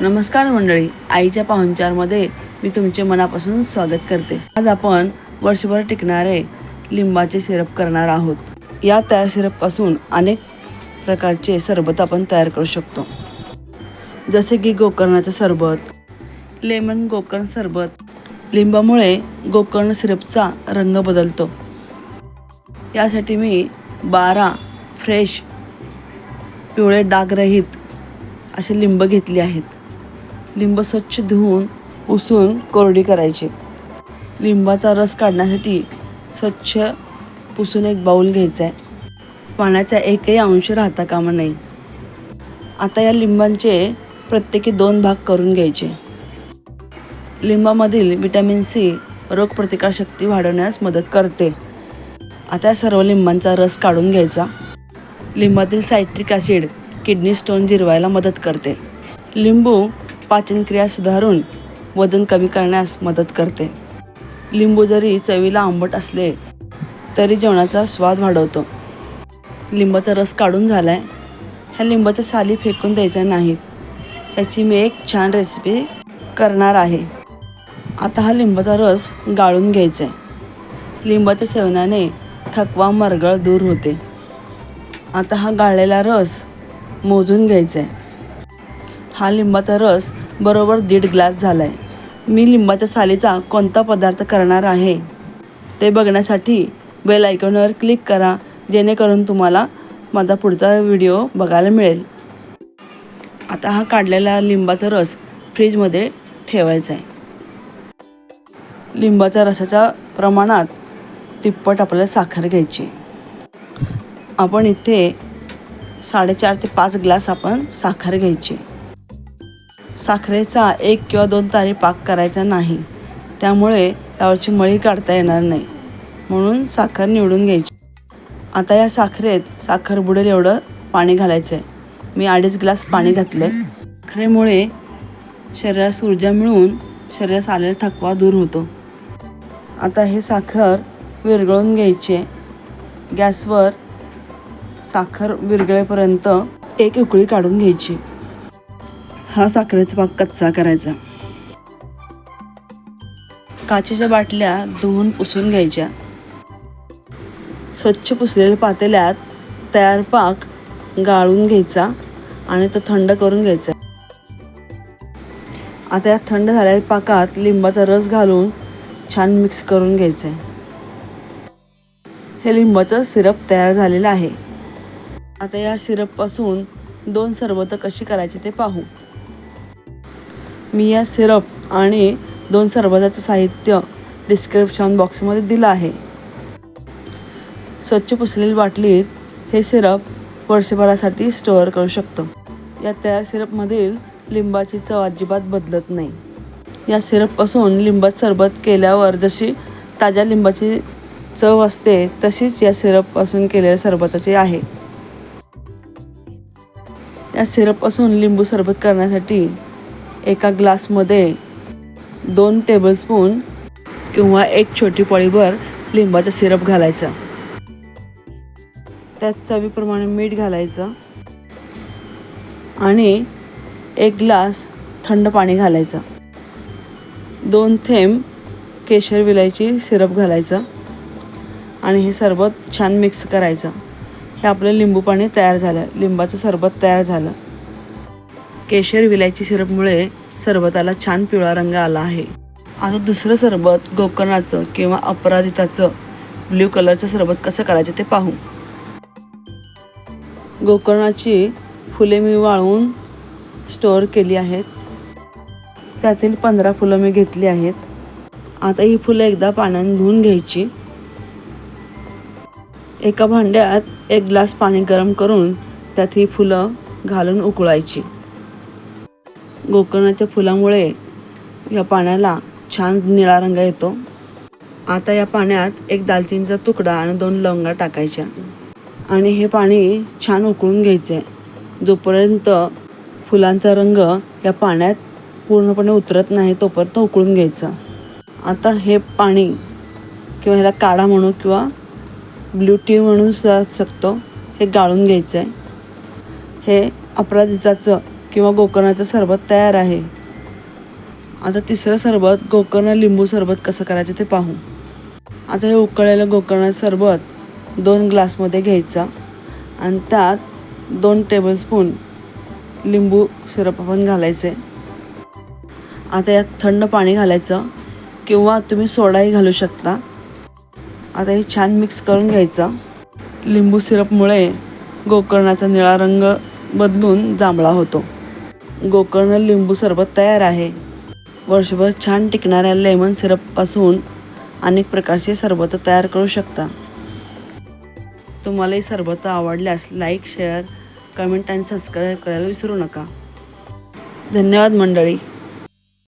नमस्कार मंडळी आईच्या पाहुणचारमध्ये मी तुमचे मनापासून स्वागत करते. आज आपण वर्षभर टिकणारे लिंबाचे सिरप करणार आहोत. या तयार सिरपपासून अनेक प्रकारचे सरबत आपण तयार करू शकतो. जसे की गोकर्णाचं सरबत लेमन गोकर्ण सरबत. लिंबामुळे गोकर्ण सिरपचा रंग बदलतो. यासाठी मी बारा फ्रेश पिवळे डागरहित असे लिंब घेतले आहेत. लिंब स्वच्छ धुवून पुसून कोरडी करायची. लिंबाचा रस काढण्यासाठी स्वच्छ पुसून एक बाऊल घ्यायचा आहे पाण्याचा एकही अंश राहता कामा नाही आता या लिंबांचे प्रत्येकी दोन भाग करून घ्यायचे. लिंबामधील विटॅमिन सी रोगप्रतिकारशक्ती वाढवण्यास मदत करते. आता या सर्व लिंबांचा रस काढून घ्यायचा. लिंबातील सायट्रिक ॲसिड किडनी स्टोन जिरवायला मदत करते. लिंबू पाचनक्रिया सुधारून वजन कमी करण्यास मदत करते. लिंबू जरी चवीला आंबट असले तरी जेवणाचा स्वाद वाढवतो. लिंबाचा रस काढून झाला आहे ह्या लिंबाच्या साली फेकून द्यायच्या नाहीत. याची मी एक छान रेसिपी करणार आहे. आता हा लिंबाचा रस गाळून घ्यायचा आहे लिंबाच्या सेवनाने थकवा मरगळ दूर होते. आता हा गाळलेला रस मोजून घ्यायचा आहे हा लिंबाचा रस बरोबर दीड ग्लास झाला आहे मी लिंबाच्या सालीचा कोणता पदार्थ करणार आहे? ते बघण्यासाठी बेल आयकॉनवर क्लिक करा जेणेकरून तुम्हाला माझा पुढचा व्हिडिओ बघायला मिळेल. आता हा काढलेला लिंबाचा रस फ्रीजमध्ये ठेवायचा आहे लिंबाच्या रसाच्या प्रमाणात तिप्पट आपल्याला साखर घ्यायची. आपण इथे साडेचार ते पाच ग्लास आपण साखर घ्यायची. साखरेचा एक किंवा दोन तारे पाक करायचा नाही. त्यामुळे त्यावरची मळी काढता येणार नाही. म्हणून साखर निवडून घ्यायची. आता या साखरेत साखर बुडेल एवढं पाणी घालायचं आहे मी अडीच ग्लास पाणी घातलं आहे साखरेमुळे शरीरास ऊर्जा मिळून शरीरास आलेला थकवा दूर होतो. आता हे साखर विरघळून घ्यायचे. गॅसवर साखर विरघळेपर्यंत एक उकळी काढून घ्यायची. हा साखरेचा पाक कच्चा करायचा. काचेच्या बाटल्या धुवून पुसून घ्यायच्या. स्वच्छ पुसलेल्या पातेल्यात तयार पाक गाळून घ्यायचा आणि तो थंड करून घ्यायचा. आता या थंड झालेल्या पाकात लिंबाचा रस घालून छान मिक्स करून घ्यायचं आहे हे लिंबाचं सिरप तयार झालेलं आहे. आता या सिरपपासून दोन सरबतं कशी करायची ते पाहू. मी या सिरप आणि दोन सरबताचं साहित्य डिस्क्रिप्शन बॉक्समध्ये दिलं आहे. स्वच्छ पुसलेली बाटलीत हे सिरप वर्षभरासाठी स्टोअर करू शकतो. या तयार सिरपमधील लिंबाची चव अजिबात बदलत नाही. या सिरपपासून लिंबात सरबत केल्यावर जशी ताज्या लिंबाची चव असते तशीच या सिरपपासून केलेल्या सरबताची आहे. या सिरपपासून लिंबू सरबत करण्यासाठी एका ग्लासमध्ये दोन टेबलस्पून किंवा एक छोटी पळीभर लिंबाचा सिरप घालायचा. त्यात चवीप्रमाणे मीठ घालायचं आणि एक ग्लास थंड पाणी घालायचं. दोन थेंब केशर विलायची सिरप घालायचं आणि हे सरबत छान मिक्स करायचं. हे आपलं लिंबू पाणी तयार झालं. लिंबाचं सरबत तयार झालं. केशर विलायची सिरपमुळे सरबताला छान पिवळा रंग आला आहे. आता दुसरं सरबत गोकर्णाचं किंवा अपराजिताचं ब्ल्यू कलरचं सरबत कसं करायचं ते पाहू. गोकर्णाची फुले मी वाळवून स्टोअर केली आहेत. त्यातील पंधरा फुलं मी घेतली आहेत. आता ही फुलं एकदा पाण्याने धुवून घ्यायची. एका भांड्यात एक ग्लास पाणी गरम करून त्यात ही फुलं घालून उकळायची. गोकर्णाच्या फुलामुळे या पाण्याला छान निळा रंग येतो. आता या पाण्यात एक दालचिनीचा तुकडा आणि दोन लवंगा टाकायच्या. आणि हे पाणी छान उकळून घ्यायचं. आहे जोपर्यंत फुलांचा रंग या पाण्यात पूर्णपणे उतरत नाही तोपर्यंत उकळून घ्यायचा. आता हे पाणी किंवा ह्याला काढा म्हणू किंवा ब्ल्यू टी म्हणून सुद्धा शकतो. हे गाळून घ्यायचं आहे हे अपराजिताचं किंवा गोकर्णाचं सरबत तयार आहे. आता तिसरं सरबत गोकर्ण लिंबू सरबत कसं करायचं ते पाहू. आता हे उकळलेलं गोकर्णाचं सरबत दोन ग्लासमध्ये घ्यायचा आणि त्यात दोन टेबलस्पून लिंबू सिरप आपण घालायचे. आता यात थंड पाणी घालायचं किंवा तुम्ही सोडाही घालू शकता. आता हे छान मिक्स करून घ्यायचं. लिंबू सिरपमुळे गोकर्णाचा निळा रंग बदलून जांभळा होतो. गोकर्ण लिंबू सरबत तयार आहे. वर्षभर छान टिकणाऱ्या लेमन सिरपपासून अनेक प्रकारचे सरबत तयार करू शकता. तुम्हाला ही सरबत आवडल्यास लाईक शेअर कमेंट आणि सबस्क्राईब करायला विसरू नका. धन्यवाद मंडळी.